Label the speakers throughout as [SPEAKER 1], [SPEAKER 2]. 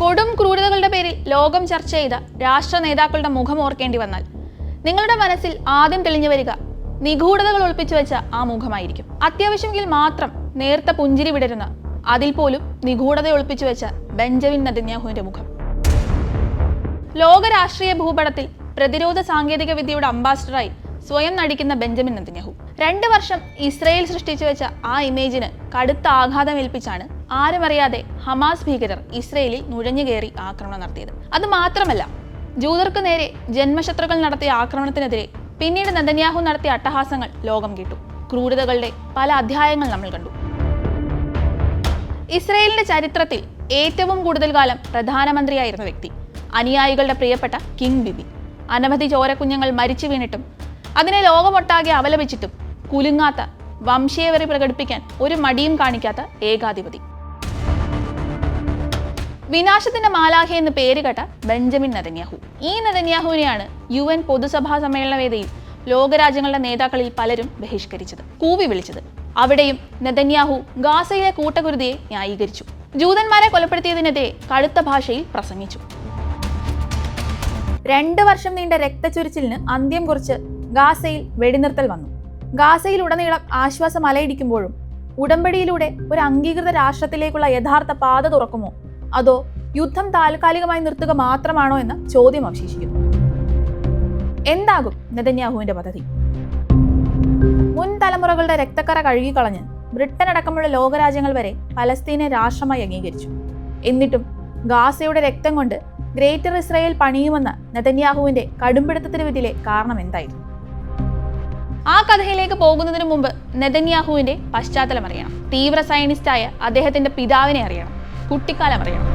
[SPEAKER 1] കൊടും ക്രൂരതകളുടെ പേരിൽ ലോകം ചർച്ച ചെയ്ത രാഷ്ട്ര നേതാക്കളുടെ മുഖം ഓർക്കേണ്ടി വന്നാൽ നിങ്ങളുടെ മനസ്സിൽ ആദ്യം തെളിഞ്ഞു വരിക നിഗൂഢതകൾ ഒളിപ്പിച്ചു വെച്ച ആ മുഖമായിരിക്കും. അത്യാവശ്യമെങ്കിൽ മാത്രം നേർത്ത പുഞ്ചിരി വിടരുന്ന അതിൽ പോലും നിഗൂഢത ഒളിപ്പിച്ചു വെച്ച ബെഞ്ചമിൻ നദന്യാഹുവിന്റെ മുഖം. ലോക രാഷ്ട്രീയ ഭൂപടത്തിൽ പ്രതിരോധ സാങ്കേതിക വിദ്യയുടെ അംബാസിഡറായി സ്വയം നടിക്കുന്ന ബെഞ്ചമിൻ നെതന്യാഹു. രണ്ട് വർഷം ഇസ്രയേൽ സൃഷ്ടിച്ചു വെച്ച ആ ഇമേജിന് കടുത്ത ആഘാതം ഏൽപ്പിച്ചാണ് ആരുമറിയാതെ ഹമാസ് ഭീകരർ ഇസ്രയേലിൽ നുഴഞ്ഞു കയറി ആക്രമണം നടത്തിയത്. അത് മാത്രമല്ല ജൂതർക്ക് നേരെ ജന്മശത്രുക്കൾ നടത്തിയ ആക്രമണത്തിനെതിരെ പിന്നീട് നെതന്യാഹു നടത്തിയ അട്ടഹാസങ്ങൾ ലോകം കേട്ടു. ക്രൂരതകളുടെ പല അധ്യായങ്ങൾ നമ്മൾ കണ്ടു. ഇസ്രയേലിന്റെ ചരിത്രത്തിൽ ഏറ്റവും കൂടുതൽ കാലം പ്രധാനമന്ത്രിയായിരുന്ന വ്യക്തി അനുയായികളുടെ പ്രിയപ്പെട്ട കിങ് ബിബി. അനവധി ചോരക്കുഞ്ഞുങ്ങൾ മരിച്ചു വീണിട്ടും അതിനെ ലോകമൊട്ടാകെ അപലപിച്ചിട്ടും കുലുങ്ങാത്ത വംശീയവരെ പ്രകടിപ്പിക്കാൻ ഒരു മടിയും കാണിക്കാത്ത ഏകാധിപതി. വിനാശത്തിന്റെ മാലാഖ എന്ന് പേര് കേട്ട ബെഞ്ചമിൻ നെതന്യാഹു. ഈ നെതന്യാഹുവിനെയാണ് യു എൻ പൊതുസഭാ സമ്മേളന വേദിയിൽ ലോകരാജ്യങ്ങളുടെ നേതാക്കളിൽ പലരും ബഹിഷ്കരിച്ചത് കൂവി വിളിച്ചത്. അവിടെയും നെതന്യാഹു ഗാസയിലെ കൂട്ടകുരുതിയെ ന്യായീകരിച്ചു. ജൂതന്മാരെ കൊലപ്പെടുത്തിയതിനെതിരെ കടുത്ത ഭാഷയിൽ പ്രസംഗിച്ചു. രണ്ട് വർഷം നീണ്ട രക്തച്ചൊരിച്ചിലിന് അന്ത്യം കുറിച്ച് ഗാസയിൽ വെടിനിർത്തൽ വന്നു. ഗാസയിൽ ഉടനീളം ആശ്വാസം അലയിടിക്കുമ്പോഴും ഉടമ്പടിയിലൂടെ ഒരു അംഗീകൃത രാഷ്ട്രത്തിലേക്കുള്ള യഥാർത്ഥ പാത തുറക്കുമോ? അതോ യുദ്ധം താൽക്കാലികമായി നിർത്തുക മാത്രമാണോ എന്ന ചോദ്യം അവശേഷിക്കുന്നു. എന്താകും നെതന്യാഹുവിന്റെ പദ്ധതി? മുൻ തലമുറകളുടെ രക്തക്കറ കഴുകിക്കളഞ്ഞ് ബ്രിട്ടൻ അടക്കമുള്ള ലോകരാജ്യങ്ങൾ വരെ പലസ്തീനെ രാഷ്ട്രമായി അംഗീകരിച്ചു. എന്നിട്ടും ഗാസയുടെ രക്തം കൊണ്ട് ഗ്രേറ്റർ ഇസ്രയേൽ പണിയുമെന്ന നെതന്യാഹുവിന്റെ കടുംപിടുത്തത്തിന് പിന്നിലെ കാരണം എന്തായിരുന്നു? ആ കഥയിലേക്ക് പോകുന്നതിന് മുമ്പ് നെതന്യാഹുവിന്റെ പശ്ചാത്തലം അറിയണം. തീവ്ര സയനിസ്റ്റായ അദ്ദേഹത്തിന്റെ പിതാവിനെ അറിയണം. കുട്ടിക്കാലം അറിയണം.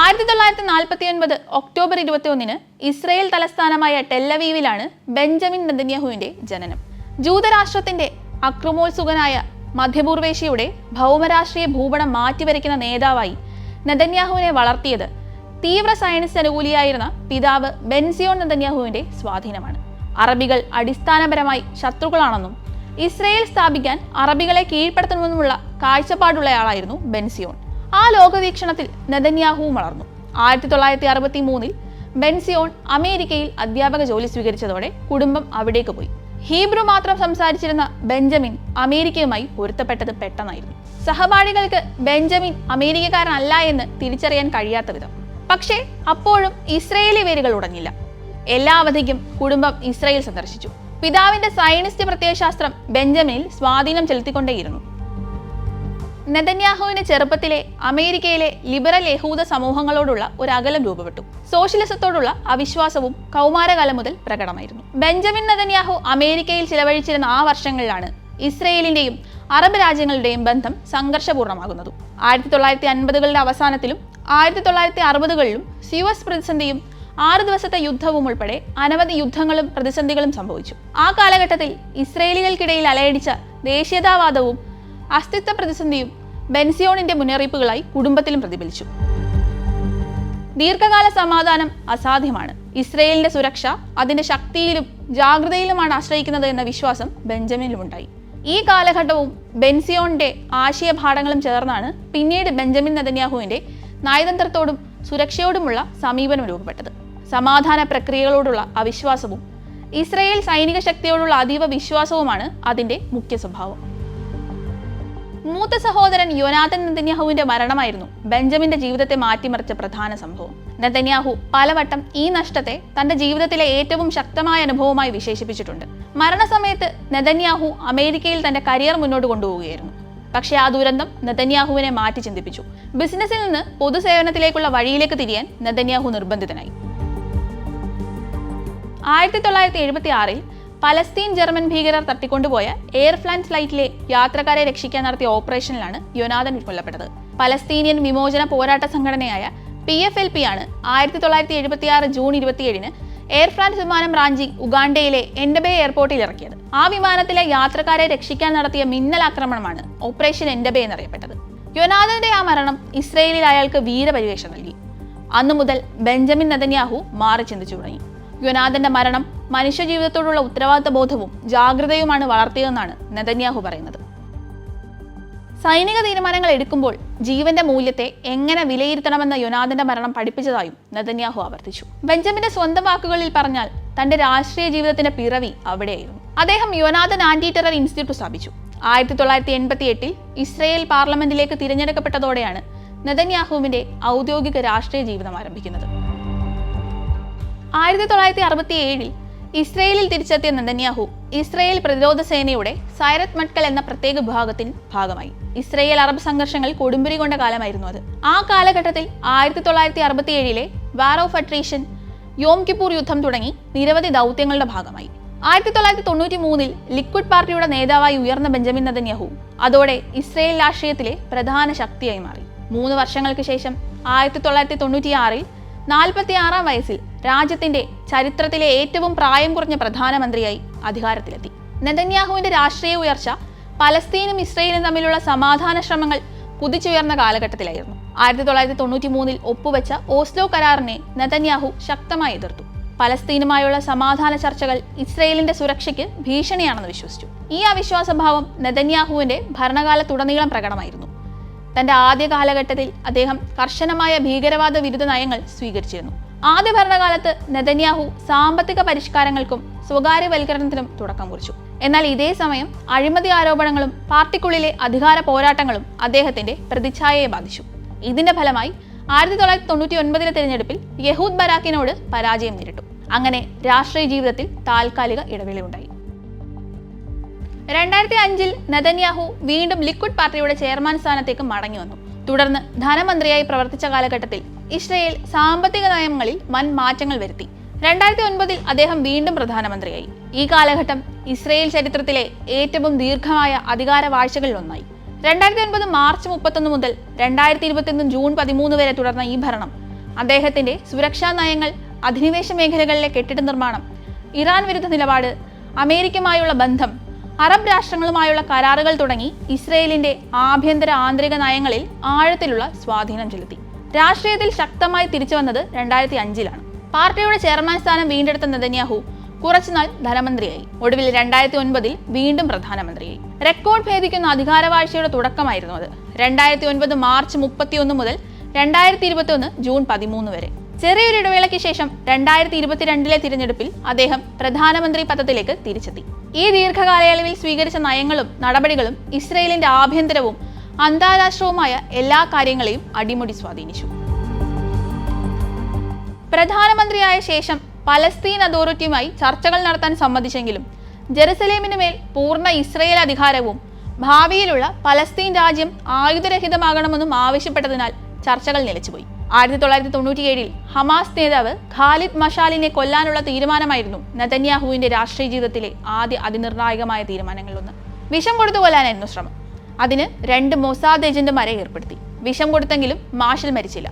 [SPEAKER 1] ആയിരത്തി തൊള്ളായിരത്തി നാൽപ്പത്തി ഒൻപത് ഒക്ടോബർ ഇരുപത്തി ഒന്നിന് ഇസ്രയേൽ തലസ്ഥാനമായ ടെല്ലവീവിലാണ് ബെഞ്ചമിൻ നെതന്യാഹുവിന്റെ ജനനം. ജൂതരാഷ്ട്രത്തിന്റെ അക്രമോത്സുകനായ മധ്യപൂർവേഷ്യയുടെ ഭൗമരാഷ്ട്രീയ ഭൂപടം മാറ്റിവരയ്ക്കുന്ന നേതാവായി നെതന്യാഹുവിനെ വളർത്തിയത് തീവ്ര സയൻസ് അനുകൂലിയായിരുന്ന പിതാവ് ബെൻസിയോൺ നെതന്യാഹുവിന്റെ സ്വാധീനമാണ്. അറബികൾ അടിസ്ഥാനപരമായി ശത്രുക്കളാണെന്നും ഇസ്രയേൽ സ്ഥാപിക്കാൻ അറബികളെ കീഴ്പ്പെടുത്തണമെന്നുമുള്ള കാഴ്ചപ്പാടുള്ളയാളായിരുന്നു ബെൻസിയോൺ. ആ ലോകവീക്ഷണത്തിൽ നെതന്യാഹുവും വളർന്നു. ആയിരത്തി തൊള്ളായിരത്തി അറുപത്തി മൂന്നിൽ ബെൻസിയോൺ അമേരിക്കയിൽ അധ്യാപക ജോലി സ്വീകരിച്ചതോടെ കുടുംബം അവിടേക്ക് പോയി. ഹീബ്രു മാത്രം സംസാരിച്ചിരുന്ന ബെഞ്ചമിൻ അമേരിക്കയുമായി പൊരുത്തപ്പെട്ടത് പെട്ടെന്നായിരുന്നു. സഹപാഠികൾക്ക് ബെഞ്ചമിൻ അമേരിക്കക്കാരനല്ല എന്ന് തിരിച്ചറിയാൻ കഴിയാത്ത വിധം. പക്ഷേ അപ്പോഴും ഇസ്രയേലി വേരുകൾ ഉടഞ്ഞില്ല എല്ലാ അവധിക്കും കുടുംബം ഇസ്രയേൽ സന്ദർശിച്ചു. പിതാവിന്റെ സയനിസ്റ്റ് പ്രത്യയശാസ്ത്രം ബെഞ്ചമിനിൽ സ്വാധീനം ചെലുത്തിക്കൊണ്ടേയിരുന്നു. നെതന്യാഹുവിന്റെ ചെറുപ്പത്തിലെ അമേരിക്കയിലെ ലിബറൽ യഹൂദ സമൂഹങ്ങളോടുള്ള ഒരു അകലം രൂപപ്പെട്ടു. സോഷ്യലിസത്തോടുള്ള അവിശ്വാസവും കൗമാരകാലം മുതൽ പ്രകടമായിരുന്നു. ബെഞ്ചമിൻ നെതന്യാഹു അമേരിക്കയിൽ ചിലവഴിച്ചിരുന്ന ആ വർഷങ്ങളിലാണ് ഇസ്രയേലിന്റെയും അറബ് രാജ്യങ്ങളുടെയും ബന്ധം സംഘർഷപൂർണമാകുന്നതും ആയിരത്തി തൊള്ളായിരത്തി അൻപതുകളുടെ അവസാനത്തിലും ആയിരത്തി തൊള്ളായിരത്തി അറുപതുകളിലും സ്യൂസ് പ്രതിസന്ധിയും ആറ് ദിവസത്തെ യുദ്ധവും ഉൾപ്പെടെ അനവധി യുദ്ധങ്ങളും പ്രതിസന്ധികളും സംഭവിച്ചു. ആ കാലഘട്ടത്തിൽ ഇസ്രയേലികൾക്കിടയിൽ അലയടിച്ച ദേശീയതാവാദവും അസ്തിത്വ പ്രതിസന്ധിയും ബെൻസിയോണിന്റെ മുന്നറിയിപ്പുകളായി കുടുംബത്തിലും പ്രതിഫലിച്ചു. ദീർഘകാല സമാധാനം അസാധ്യമാണ്. ഇസ്രയേലിന്റെ സുരക്ഷ അതിന്റെ ശക്തിയിലും ജാഗ്രതയിലുമാണ് ആശ്രയിക്കുന്നത് എന്ന വിശ്വാസം ബെഞ്ചമിനിലുമുണ്ടായി. ഈ കാലഘട്ടവും ബെൻസിയോണിന്റെ ആശയപാഠങ്ങളും ചേർന്നാണ് പിന്നീട് ബെഞ്ചമിൻ നെതന്യാഹുവിന്റെ നയതന്ത്രത്തോടും സുരക്ഷയോടുമുള്ള സമീപനം രൂപപ്പെട്ടത്. സമാധാന പ്രക്രിയകളോടുള്ള അവിശ്വാസവും ഇസ്രയേൽ സൈനിക ശക്തിയോടുള്ള അതീവ വിശ്വാസവുമാണ് അതിന്റെ മുഖ്യ സ്വഭാവം. മൂത്ത സഹോദരൻ യുവനാഥൻ നെതന്യാഹുവിന്റെ മരണമായിരുന്നു ബെഞ്ചമിന്റെ ജീവിതത്തെ മാറ്റിമറിച്ച പ്രധാന സംഭവം. നെതന്യാഹു പലവട്ടം ഈ നഷ്ടത്തെ തന്റെ ജീവിതത്തിലെ ഏറ്റവും ശക്തമായ അനുഭവമായി വിശേഷിപ്പിച്ചിട്ടുണ്ട്. മരണസമയത്ത് നെതന്യാഹു അമേരിക്കയിൽ തന്റെ കരിയർ മുന്നോട്ട് കൊണ്ടുപോവുകയായിരുന്നു. പക്ഷേ ആ ദുരന്തം നെതന്യാഹുവിനെ മാറ്റി ചിന്തിപ്പിച്ചു. ബിസിനസ്സിൽ നിന്ന് പൊതുസേവനത്തിലേക്കുള്ള വഴിയിലേക്ക് തിരിയാൻ നെതന്യാഹു നിർബന്ധിതനായി. ആയിരത്തി തൊള്ളായിരത്തി എഴുപത്തി ആറിൽ പലസ്തീൻ ജർമ്മൻ ഭീകരർ തട്ടിക്കൊണ്ടുപോയ എയർ ഫ്ലാൻ ഫ്ലൈറ്റിലെ യാത്രക്കാരെ രക്ഷിക്കാൻ നടത്തിയ ഓപ്പറേഷനിലാണ് യൊനാഥൻ കൊല്ലപ്പെട്ടത് പലസ്തീനിയൻ വിമോചന പോരാട്ട സംഘടനയായ പി എഫ് എൽ പി ആണ് ആയിരത്തി തൊള്ളായിരത്തി എഴുപത്തി ആറ് ജൂൺ ഇരുപത്തിയേഴിന് എയർ ഫ്രാൻസ് വിമാനം റാഞ്ചി ഉഗാണ്ടയിലെ എൻഡബേ എയർപോർട്ടിൽ ഇറക്കിയത്. ആ വിമാനത്തിലെ യാത്രക്കാരെ രക്ഷിക്കാൻ നടത്തിയ മിന്നൽ ആക്രമണമാണ് ഓപ്പറേഷൻ എൻഡബേ എന്നറിയപ്പെട്ടത്. യൊനാഥന്റെ ആ മരണം ഇസ്രയേലിൽ അയാൾക്ക് വീരപരിവേഷം നൽകി. അന്നു മുതൽ ബെഞ്ചമിൻ നദന്യാഹു മാറി ചിന്തിച്ചു തുടങ്ങി. യുനാഥന്റെ മരണം മനുഷ്യജീവിതത്തോടുള്ള ഉത്തരവാദിത്ത ബോധവും ജാഗ്രതയുമാണ് വളർത്തിയതെന്നാണ് നെതന്യാഹു പറയുന്നത്. സൈനിക തീരുമാനങ്ങൾ എടുക്കുമ്പോൾ ജീവന്റെ മൂല്യത്തെ എങ്ങനെ വിലയിരുത്തണമെന്ന യുനാഥന്റെ മരണം പഠിപ്പിച്ചതായും നെതന്യാഹു ആവർത്തിച്ചു. ബെഞ്ചമിന്റെ സ്വന്തം വാക്കുകളിൽ പറഞ്ഞാൽ തന്റെ രാഷ്ട്രീയ ജീവിതത്തിന്റെ പിറവി അവിടെയായിരുന്നു. അദ്ദേഹം യുനാഥൻ ആന്റി ടെറർ ഇൻസ്റ്റിറ്റ്യൂട്ട് സ്ഥാപിച്ചു. ആയിരത്തി തൊള്ളായിരത്തി എൺപത്തി എട്ടിൽ ഇസ്രയേൽ പാർലമെന്റിലേക്ക് തിരഞ്ഞെടുക്കപ്പെട്ടതോടെയാണ് നെതന്യാഹുവിന്റെ ഔദ്യോഗിക രാഷ്ട്രീയ ജീവിതം ആരംഭിക്കുന്നത്. ആയിരത്തി തൊള്ളായിരത്തി അറുപത്തി ഏഴിൽ ഇസ്രയേലിൽ തിരിച്ചെത്തിയ നന്ദന്യാഹു ഇസ്രയേൽ പ്രതിരോധ സേനയുടെ സൈറത് മട്കൽ എന്ന പ്രത്യേക വിഭാഗത്തിന് ഭാഗമായി. ഇസ്രയേൽ അറബ് സംഘർഷങ്ങൾ കൊടുമ്പിരി കൊണ്ട കാലമായിരുന്നു അത്. ആ കാലഘട്ടത്തിൽ ആയിരത്തി തൊള്ളായിരത്തി അറുപത്തി ഏഴിലെ war of attrition Yom Kippur യുദ്ധം തുടങ്ങി നിരവധി ദൗത്യങ്ങളുടെ ഭാഗമായി. ആയിരത്തി തൊള്ളായിരത്തി തൊണ്ണൂറ്റി മൂന്നിൽ ലിക്വിഡ് പാർട്ടിയുടെ നേതാവായി ഉയർന്ന ബെഞ്ചമിൻ നദന്യാഹു അതോടെ ഇസ്രയേൽ രാഷ്ട്രീയത്തിലെ പ്രധാന ശക്തിയായി മാറി. മൂന്ന് വർഷങ്ങൾക്ക് ശേഷം ആയിരത്തി തൊള്ളായിരത്തി തൊണ്ണൂറ്റിയാറിൽ നാൽപ്പത്തി ആറാം വയസ്സിൽ രാജ്യത്തിന്റെ ചരിത്രത്തിലെ ഏറ്റവും പ്രായം കുറഞ്ഞ പ്രധാനമന്ത്രിയായി അധികാരത്തിലെത്തി. നെതന്യാഹുവിന്റെ രാഷ്ട്രീയ ഉയർച്ച പലസ്തീനും ഇസ്രയേലും തമ്മിലുള്ള സമാധാന ശ്രമങ്ങൾ കുതിച്ചുയർന്ന കാലഘട്ടത്തിലായിരുന്നു. ആയിരത്തി തൊള്ളായിരത്തി തൊണ്ണൂറ്റി മൂന്നിൽ ഒപ്പുവെച്ച ഓസ്ലോ കരാറിനെ നെതന്യാഹു ശക്തമായി എതിർത്തു. പലസ്തീനുമായുള്ള സമാധാന ചർച്ചകൾ ഇസ്രയേലിന്റെ സുരക്ഷയ്ക്ക് ഭീഷണിയാണെന്ന് വിശ്വസിച്ചു. ഈ അവിശ്വാസഭാവം നെതന്യാഹുവിന്റെ ഭരണകാലത്തുടനീളം പ്രകടമായിരുന്നു. തന്റെ ആദ്യ കാലഘട്ടത്തിൽ അദ്ദേഹം കർശനമായ ഭീകരവാദ വിരുദ്ധ നയങ്ങൾ സ്വീകരിച്ചിരുന്നു. ആദ്യ ഭരണകാലത്ത് നെതന്യാഹു സാമ്പത്തിക പരിഷ്കാരങ്ങൾക്കും സ്വകാര്യവൽക്കരണത്തിനും തുടക്കം കുറിച്ചു. എന്നാൽ ഇതേ സമയം അഴിമതി ആരോപണങ്ങളും പാർട്ടിക്കുള്ളിലെ അധികാര പോരാട്ടങ്ങളും അദ്ദേഹത്തിന്റെ പ്രതിച്ഛായയെ ബാധിച്ചു. ഇതിന്റെ ഫലമായി ആയിരത്തി തൊള്ളായിരത്തി തൊണ്ണൂറ്റി ഒൻപതിലെ തിരഞ്ഞെടുപ്പിൽ യഹൂദ് ബരാക്കിനോട് പരാജയം നേരിട്ടു. അങ്ങനെ രാഷ്ട്രീയ ജീവിതത്തിൽ താൽക്കാലിക ഇടവേളയുണ്ടായി. രണ്ടായിരത്തി അഞ്ചിൽ നതന്യാഹു വീണ്ടും ലിക്വിഡ് പാർട്ടിയുടെ ചെയർമാൻ സ്ഥാനത്തേക്ക് മടങ്ങി വന്നു. തുടർന്ന് ധനമന്ത്രിയായി പ്രവർത്തിച്ച കാലഘട്ടത്തിൽ ഇസ്രയേൽ സാമ്പത്തിക നയങ്ങളിൽ വൻ മാറ്റങ്ങൾ വരുത്തി. രണ്ടായിരത്തി ഒൻപതിൽ അദ്ദേഹം വീണ്ടും പ്രധാനമന്ത്രിയായി. ഈ കാലഘട്ടം ഇസ്രയേൽ ചരിത്രത്തിലെ ഏറ്റവും ദീർഘമായ അധികാര വാഴ്ചകളിൽ ഒന്നായി രണ്ടായിരത്തി ഒൻപത് മാർച്ച് മുപ്പത്തൊന്ന് മുതൽ രണ്ടായിരത്തി ഇരുപത്തിയൊന്ന് ജൂൺ പതിമൂന്ന് വരെ തുടർന്ന ഈ ഭരണം അദ്ദേഹത്തിന്റെ സുരക്ഷാ നയങ്ങൾ അധിനിവേശ മേഖലകളിലെ കെട്ടിട നിർമ്മാണം ഇറാൻ വിരുദ്ധ നിലപാട് അമേരിക്കയുമായുള്ള ബന്ധം അറബ് രാഷ്ട്രങ്ങളുമായുള്ള കരാറുകൾ തുടങ്ങി ഇസ്രയേലിന്റെ ആഭ്യന്തര ആന്തരിക നയങ്ങളിൽ ആഴത്തിലുള്ള സ്വാധീനം ചെലുത്തി. രാഷ്ട്രീയത്തിൽ ശക്തമായി തിരിച്ചു വന്നത് രണ്ടായിരത്തി അഞ്ചിലാണ് പാർട്ടിയുടെ ചെയർമാൻ സ്ഥാനം വീണ്ടെടുത്ത നെതന്യാഹു കുറച്ചുനാൾ ധനമന്ത്രിയായി. ഒടുവിൽ രണ്ടായിരത്തി ഒൻപതിൽ വീണ്ടും പ്രധാനമന്ത്രിയായി. റെക്കോർഡ് ഭേദിക്കുന്ന അധികാരവാഴ്ചയുടെ തുടക്കമായിരുന്നു അത്. രണ്ടായിരത്തി ഒൻപത് മാർച്ച് മുപ്പത്തിയൊന്ന് മുതൽ രണ്ടായിരത്തി ഇരുപത്തി ഒന്ന് ജൂൺ പതിമൂന്ന് വരെ. ചെറിയൊരു ഇടവേളയ്ക്ക് ശേഷം രണ്ടായിരത്തി ഇരുപത്തിരണ്ടിലെ തിരഞ്ഞെടുപ്പിൽ അദ്ദേഹം പ്രധാനമന്ത്രി പദത്തിലേക്ക് തിരിച്ചെത്തി. ഈ ദീർഘകാലയളവിൽ സ്വീകരിച്ച നയങ്ങളും നടപടികളും ഇസ്രയേലിന്റെ ആഭ്യന്തരവും അന്താരാഷ്ട്രവുമായ എല്ലാ കാര്യങ്ങളെയും അടിമുടി സ്വാധീനിച്ചു. പ്രധാനമന്ത്രിയായ ശേഷം പലസ്തീൻ അതോറിറ്റിയുമായി ചർച്ചകൾ നടത്താൻ സമ്മതിച്ചെങ്കിലും ജെറുസലേമിന് മേൽ പൂർണ ഇസ്രയേൽ അധികാരവും ഭാവിയിലുള്ള പലസ്തീൻ രാജ്യം ആയുധരഹിതമാകണമെന്നും ആവശ്യപ്പെട്ടതിനാൽ ചർച്ചകൾ നിലച്ചുപോയി. ആയിരത്തി തൊള്ളായിരത്തി തൊണ്ണൂറ്റിയേഴിൽ ഹമാസ് നേതാവ് ഖാലിദ് മഷാലിനെ കൊല്ലാനുള്ള തീരുമാനമായിരുന്നു നതന്യാഹുവിന്റെ രാഷ്ട്രീയ ജീവിതത്തിലെ ആദ്യ അതിനിർണായകമായ തീരുമാനങ്ങളിലൊന്ന്. വിഷം കൊടുത്തു കൊല്ലാനായിരുന്നു ശ്രമം. അതിന് രണ്ട് മൊസാദ് ഏജന്റുമാരെ ഏർപ്പെടുത്തി. വിഷം കൊടുത്തെങ്കിലും മാഷൽ മരിച്ചില്ല.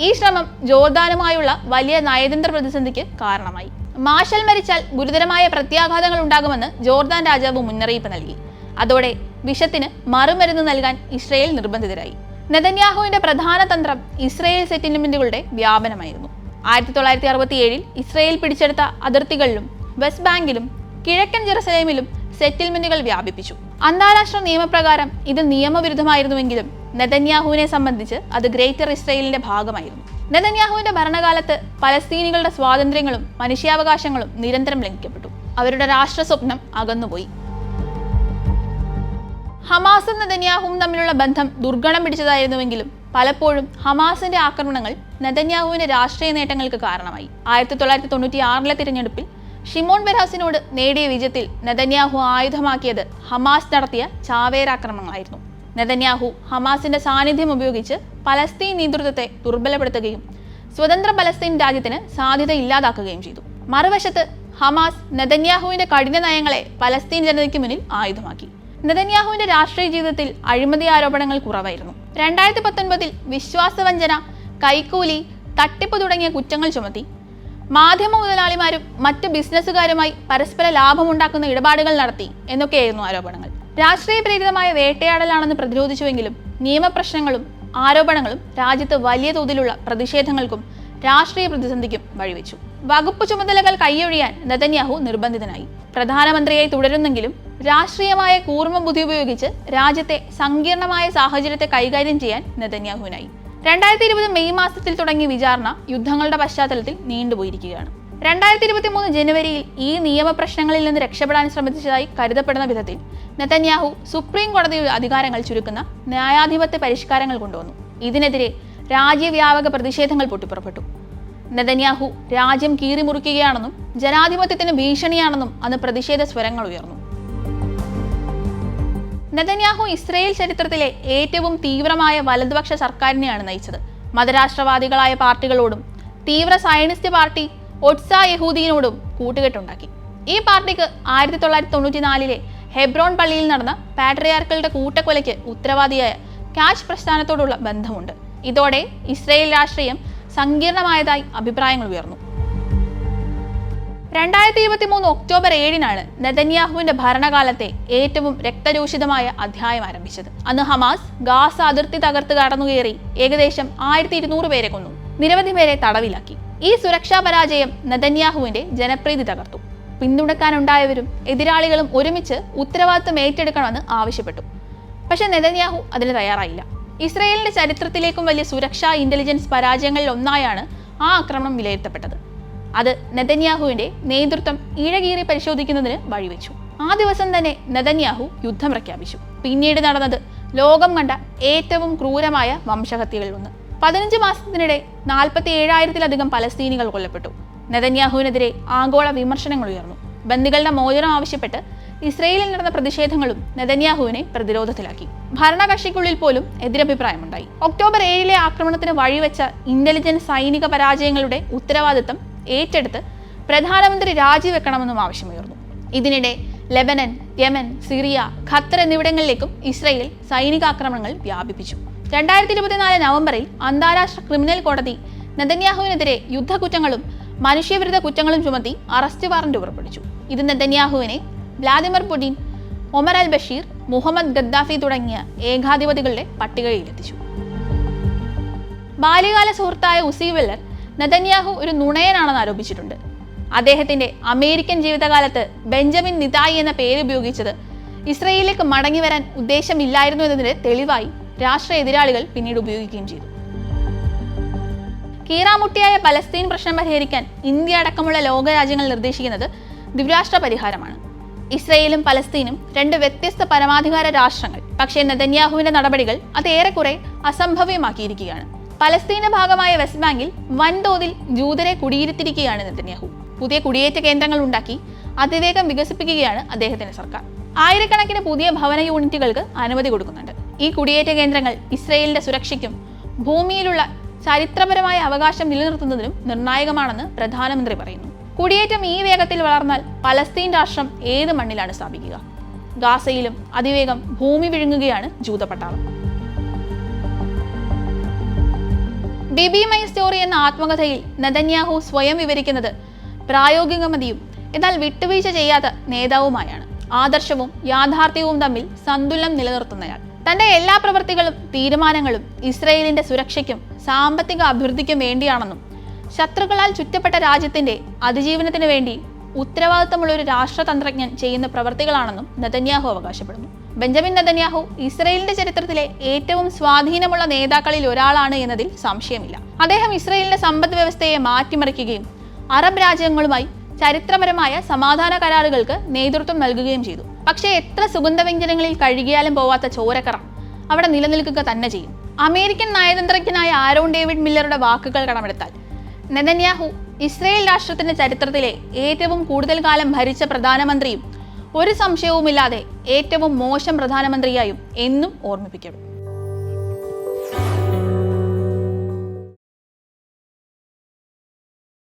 [SPEAKER 1] ഈ ശ്രമം ജോർദാനുമായുള്ള വലിയ നയതന്ത്ര പ്രതിസന്ധിക്ക് കാരണമായി. മാഷൽ മരിച്ചാൽ ഗുരുതരമായ പ്രത്യാഘാതങ്ങൾ ഉണ്ടാകുമെന്ന് ജോർദാൻ രാജാവ് മുന്നറിയിപ്പ് നൽകി. അതോടെ വിഷത്തിന് മറുമരുന്ന് നൽകാൻ ഇസ്രയേൽ നിർബന്ധിതരായി. നെതന്യാഹുവിന്റെ പ്രധാന തന്ത്രം ഇസ്രയേൽ സെറ്റിൽമെന്റുകളുടെ വ്യാപനമായിരുന്നു. ആയിരത്തി തൊള്ളായിരത്തി അറുപത്തി ഏഴിൽ ഇസ്രയേൽ പിടിച്ചെടുത്ത അതിർത്തികളിലും വെസ്റ്റ് ബാങ്കിലും കിഴക്കൻ ജെറുസലേമിലും സെറ്റിൽമെന്റുകൾ വ്യാപിപ്പിച്ചു. അന്താരാഷ്ട്ര നിയമപ്രകാരം ഇത് നിയമവിരുദ്ധമായിരുന്നുവെങ്കിലും നെതന്യാഹുവിനെ സംബന്ധിച്ച് അത് ഗ്രേറ്റർ ഇസ്രയേലിന്റെ ഭാഗമായിരുന്നു. നെതന്യാഹുവിന്റെ ഭരണകാലത്ത് പലസ്തീനികളുടെ സ്വാതന്ത്ര്യങ്ങളും മനുഷ്യാവകാശങ്ങളും നിരന്തരം ലംഘിക്കപ്പെട്ടു. അവരുടെ രാഷ്ട്ര സ്വപ്നം അകന്നുപോയി. ഹമാസും നെതന്യാഹുവും തമ്മിലുള്ള ബന്ധം ദുർഗണം പിടിച്ചതായിരുന്നുവെങ്കിലും പലപ്പോഴും ഹമാസിന്റെ ആക്രമണങ്ങൾ നെതന്യാഹുവിന്റെ രാഷ്ട്രീയ നേട്ടങ്ങൾക്ക് കാരണമായി. ആയിരത്തി തൊള്ളായിരത്തി തൊണ്ണൂറ്റി ആറിലെ തിരഞ്ഞെടുപ്പിൽ ഷിമോൺ ബെരാസിനോട് നേടിയ വിജയത്തിൽ നെതന്യാഹു ആയുധമാക്കിയത് ഹമാസ് നടത്തിയ ചാവേരാക്രമണങ്ങളായിരുന്നു. നെതന്യാഹു ഹമാസിന്റെ സാന്നിധ്യം ഉപയോഗിച്ച് പലസ്തീൻ നേതൃത്വത്തെ ദുർബലപ്പെടുത്തുകയും സ്വതന്ത്ര പലസ്തീൻ രാജ്യത്തിന് സാധ്യത ഇല്ലാതാക്കുകയും ചെയ്തു. മറുവശത്ത് ഹമാസ് നെതന്യാഹുവിന്റെ കഠിന നയങ്ങളെ പലസ്തീൻ ജനതയ്ക്ക് മുന്നിൽ ആയുധമാക്കി. നെതന്യാഹുവിന്റെ രാഷ്ട്രീയ ജീവിതത്തിൽ അഴിമതി ആരോപണങ്ങൾ കുറവായിരുന്നു. രണ്ടായിരത്തി പത്തൊൻപതിൽ വിശ്വാസവഞ്ചന കൈക്കൂലി തട്ടിപ്പ് തുടങ്ങിയ കുറ്റങ്ങൾ ചുമത്തി. മാധ്യമ മുതലാളിമാരും മറ്റ് ബിസിനസ്സുകാരുമായി പരസ്പര ലാഭമുണ്ടാക്കുന്ന ഇടപാടുകൾ നടത്തി എന്നൊക്കെയായിരുന്നു ആരോപണങ്ങൾ. രാഷ്ട്രീയ പ്രേരിതമായ വേട്ടയാടലാണെന്ന് പ്രതിരോധിച്ചുവെങ്കിലും നിയമപ്രശ്നങ്ങളും ആരോപണങ്ങളും രാജ്യത്ത് വലിയ തോതിലുള്ള പ്രതിഷേധങ്ങൾക്കും രാഷ്ട്രീയ പ്രതിസന്ധിക്കും വഴിവെച്ചു. വകുപ്പ് ചുമതലകൾ കൈയൊഴിയാൻ നെതന്യാഹു നിർബന്ധിതനായി. പ്രധാനമന്ത്രിയായി തുടരുന്നെങ്കിലും രാഷ്ട്രീയമായ കൂർമ്മ ബുദ്ധി ഉപയോഗിച്ച് രാജ്യത്തെ സങ്കീർണമായ സാഹചര്യത്തെ കൈകാര്യം ചെയ്യാൻ നെതന്യാഹുവിനായി. രണ്ടായിരത്തി ഇരുപത് മെയ് മാസത്തിൽ തുടങ്ങിയ വിചാരണ യുദ്ധങ്ങളുടെ പശ്ചാത്തലത്തിൽ നീണ്ടുപോയിരിക്കുകയാണ്. രണ്ടായിരത്തി ഇരുപത്തി മൂന്ന് ജനുവരിയിൽ ഈ നിയമ പ്രശ്നങ്ങളിൽ നിന്ന് രക്ഷപ്പെടാൻ ശ്രമിച്ചതായി കരുതപ്പെടുന്ന വിധത്തിൽ നെതന്യാഹു സുപ്രീം കോടതിയുടെ അധികാരങ്ങൾ ചുരുക്കുന്ന ന്യായാധിപത്യ പരിഷ്കാരങ്ങൾ കൊണ്ടുവന്നു. ഇതിനെതിരെ രാജ്യവ്യാപക പ്രതിഷേധങ്ങൾ പൊട്ടിപ്പുറപ്പെട്ടു. നെതന്യാഹു രാജ്യം കീറിമുറിക്കുകയാണെന്നും ജനാധിപത്യത്തിന് ഭീഷണിയാണെന്നും അന്ന് പ്രതിഷേധ സ്വരങ്ങൾ ഉയർന്നു. നെതന്യാഹു ഇസ്രയേൽ ചരിത്രത്തിലെ ഏറ്റവും തീവ്രമായ വലതുപക്ഷ സർക്കാരിനെയാണ് നയിച്ചത്. മതരാഷ്ട്രവാദികളായ പാർട്ടികളോടും തീവ്ര സയനിസ്റ്റ് പാർട്ടി ഒട്സ യഹൂദീനോടും കൂട്ടുകെട്ടുണ്ടാക്കി. ഈ പാർട്ടിക്ക് ആയിരത്തി തൊള്ളായിരത്തി തൊണ്ണൂറ്റിനാലിലെ ഹെബ്രോൺ പള്ളിയിൽ നടന്ന പാട്രിയാർക്കളുടെ കൂട്ടക്കൊലയ്ക്ക് ഉത്തരവാദിയായ കാഷ് പ്രസ്ഥാനത്തോടുള്ള ബന്ധമുണ്ട്. ഇതോടെ ഇസ്രയേൽ രാഷ്ട്രീയം സങ്കീർണമായതായി അഭിപ്രായങ്ങൾ ഉയർന്നു. രണ്ടായിരത്തി ഇരുപത്തി മൂന്ന് ഒക്ടോബർ ഏഴിനാണ് നെതന്യാഹുവിന്റെ ഭരണകാലത്തെ ഏറ്റവും രക്തരൂഷിതമായ അധ്യായം ആരംഭിച്ചത്. അന്ന് ഹമാസ് ഗാസ അതിർത്തി തകർത്ത് കടന്നുകയറി ഏകദേശം ആയിരത്തി ഇരുന്നൂറ് പേരെ കൊന്നു. നിരവധി പേരെ തടവിലാക്കി. ഈ സുരക്ഷാ പരാജയം നെതന്യാഹുവിന്റെ ജനപ്രീതി തകർത്തു. പിന്തുണക്കാനുണ്ടായവരും എതിരാളികളും ഒരുമിച്ച് ഉത്തരവാദിത്തം ഏറ്റെടുക്കണമെന്ന് ആവശ്യപ്പെട്ടു. പക്ഷെ നെതന്യാഹു അതിന് തയ്യാറായില്ല. ഇസ്രയേലിന്റെ ചരിത്രത്തിലേക്കും വലിയ സുരക്ഷാ ഇന്റലിജൻസ് പരാജയങ്ങളിൽ ഒന്നായാണ് ആ ആക്രമണം വിലയിരുത്തപ്പെട്ടത്. അത് നെതന്യാഹുവിന്റെ നേതൃത്വം ഇഴകീറി പരിശോധിക്കുന്നതിന് വഴിവെച്ചു. ആ ദിവസം തന്നെ നെതന്യാഹു യുദ്ധം പ്രഖ്യാപിച്ചു. പിന്നീട് നടന്നത് ലോകം കണ്ട ഏറ്റവും ക്രൂരമായ വംശഹത്യകളിൽ ഒന്ന്. പതിനഞ്ച് മാസത്തിനിടെ നാൽപ്പത്തി ഏഴായിരത്തിലധികം പലസ്തീനികൾ കൊല്ലപ്പെട്ടു. നെതന്യാഹുവിനെതിരെ ആഗോള വിമർശനങ്ങൾ ഉയർന്നു. ബന്ദികളുടെ മോചനം ആവശ്യപ്പെട്ട് ഇസ്രയേലിൽ നടന്ന പ്രതിഷേധങ്ങളും നെതന്യാഹുവിനെ പ്രതിരോധത്തിലാക്കി. ഭരണകക്ഷിക്കുള്ളിൽ പോലും എതിരഭിപ്രായമുണ്ടായി. ഒക്ടോബർ ഏഴിലെ ആക്രമണത്തിന് വഴിവെച്ച ഇന്റലിജൻസ് സൈനിക പരാജയങ്ങളുടെ ഉത്തരവാദിത്തം ഏറ്റെടുത്ത് പ്രധാനമന്ത്രി രാജിവെക്കണമെന്നും ആവശ്യമുയർന്നു. ഇതിനിടെ ലെബനൻ യമൻ സിറിയ ഖത്തർ എന്നിവിടങ്ങളിലേക്കും ഇസ്രയേൽ സൈനികാക്രമണങ്ങൾ വ്യാപിപ്പിച്ചു. രണ്ടായിരത്തി ഇരുപത്തിനാല് നവംബറിൽ അന്താരാഷ്ട്ര ക്രിമിനൽ കോടതി നെതന്യാഹുവിനെതിരെ യുദ്ധക്കുറ്റങ്ങളും മനുഷ്യവിരുദ്ധ കുറ്റങ്ങളും ചുമത്തി അറസ്റ്റ് വാറന്റ് പുറപ്പെടുവിച്ചു. ഇത് നെതന്യാഹുവിനെ Vladimir Putin Omar al Bashir Muhammad Gaddafi തുടങ്ങിയ ഏകാധിപതികളുടെ പട്ടികയിലെത്തിച്ചു. ബാല്യകാല സുഹൃത്തായ ഉസി വെല്ലർ നെതന്യാഹു ഒരു നുണയനാണെന്ന് ആരോപിച്ചിട്ടുണ്ട്. അദ്ദേഹത്തിന്റെ അമേരിക്കൻ ജീവിതകാലത്ത് ബെഞ്ചമിൻ നിതായി എന്ന പേര് ഉപയോഗിച്ചത് ഇസ്രയേലിലേക്ക് മടങ്ങി വരാൻ ഉദ്ദേശമില്ലായിരുന്നു എന്നതിന്റെ തെളിവായി രാഷ്ട്ര എതിരാളികൾ പിന്നീട് ഉപയോഗിക്കുകയും ചെയ്തു. കീറാമുട്ടിയായ പലസ്തീൻ പ്രശ്നം പരിഹരിക്കാൻ ഇന്ത്യ അടക്കമുള്ള ലോകരാജ്യങ്ങൾ നിർദ്ദേശിക്കുന്നത് ദ്വിരാഷ്ട്ര പരിഹാരമാണ്. ഇസ്രയേലും പലസ്തീനും രണ്ട് വ്യത്യസ്ത പരമാധികാര രാഷ്ട്രങ്ങൾ പക്ഷേ നെതന്യാഹുവിന്റെ നടപടികൾ അത് ഏറെക്കുറെ അസംഭവ്യമാക്കിയിരിക്കുകയാണ്. പലസ്തീന്റെ ഭാഗമായ വെസ്റ്റ് ബാങ്കിൽ വൻതോതിൽ ജൂതരെ കുടിയിരുത്തിരിക്കുകയാണ് നെതന്യാഹു. പുതിയ കുടിയേറ്റ കേന്ദ്രങ്ങൾ ഉണ്ടാക്കി അതിവേഗം വികസിപ്പിക്കുകയാണ് അദ്ദേഹത്തിന്റെ സർക്കാർ. ആയിരക്കണക്കിന് പുതിയ ഭവന യൂണിറ്റുകൾക്ക് അനുമതി കൊടുക്കുന്നുണ്ട്. ഈ കുടിയേറ്റ കേന്ദ്രങ്ങൾ ഇസ്രയേലിന്റെ സുരക്ഷയ്ക്കും ഭൂമിയിലുള്ള ചരിത്രപരമായ അവകാശം നിലനിർത്തുന്നതിനും നിർണായകമാണെന്ന് പ്രധാനമന്ത്രി പറയുന്നു. കുടിയേറ്റം ഈ വേഗത്തിൽ വളർന്നാൽ പലസ്തീൻ രാഷ്ട്രം ഏത് മണ്ണിലാണ് സ്ഥാപിക്കുക? ഗാസയിലും അതിവേഗം ഭൂമി വിഴുങ്ങുകയാണ് ജൂതപട്ടാളം. ബിബി മൈ സ്റ്റോറി എന്ന ആത്മകഥയിൽ നദന്യാഹു സ്വയം വിവരിക്കുന്നത് പ്രായോഗികമതിയും. എന്നാൽ വിട്ടുവീഴ്ച ചെയ്യാത്ത നേതാവുമായാണ്. ആദർശവും യാഥാർത്ഥ്യവും തമ്മിൽ സന്തുലനം നിലനിർത്തുന്നയാൾ. തന്റെ എല്ലാ പ്രവൃത്തികളും തീരുമാനങ്ങളും ഇസ്രയേലിന്റെ സുരക്ഷയ്ക്കും സാമ്പത്തിക അഭിവൃദ്ധിക്കും വേണ്ടിയാണെന്നും ശത്രുക്കളാൽ ചുറ്റപ്പെട്ട രാജ്യത്തിന്റെ അതിജീവനത്തിന് വേണ്ടി ഉത്തരവാദിത്തമുള്ള ഒരു രാഷ്ട്രതന്ത്രജ്ഞൻ ചെയ്യുന്ന പ്രവൃത്തികളാണെന്നും നെതന്യാഹു അവകാശപ്പെടുന്നു. ബെഞ്ചമിൻ നെതന്യാഹു ഇസ്രയേലിന്റെ ചരിത്രത്തിലെ ഏറ്റവും സ്വാധീനമുള്ള നേതാക്കളിൽ ഒരാളാണ് എന്നതിൽ സംശയമില്ല. അദ്ദേഹം ഇസ്രയേലിന്റെ സമ്പദ് വ്യവസ്ഥയെ മാറ്റിമറിക്കുകയും അറബ് രാജ്യങ്ങളുമായി ചരിത്രപരമായ സമാധാന കരാറുകൾക്ക് നേതൃത്വം നൽകുകയും ചെയ്തു. പക്ഷേ എത്ര സുഗന്ധവ്യഞ്ജനങ്ങളിൽ കഴുകിയാലും പോവാത്ത ചോരക്കറ അവിടെ നിലനിൽക്കുക തന്നെ ചെയ്യും. അമേരിക്കൻ നയതന്ത്രജ്ഞനായ ആരോൺ ഡേവിഡ് മില്ലറുടെ വാക്കുകൾ കടമെടുത്താൽ നെതന്യാഹു ഇസ്രയേൽ രാഷ്ട്രത്തിന്റെ ചരിത്രത്തിലെ ഏറ്റവും കൂടുതൽ കാലം ഭരിച്ച പ്രധാനമന്ത്രിയും ഒരു സംശയവുമില്ലാതെ ഏറ്റവും മോശം പ്രധാനമന്ത്രിയായും എന്നും ഓർമ്മിപ്പിക്കപ്പെടും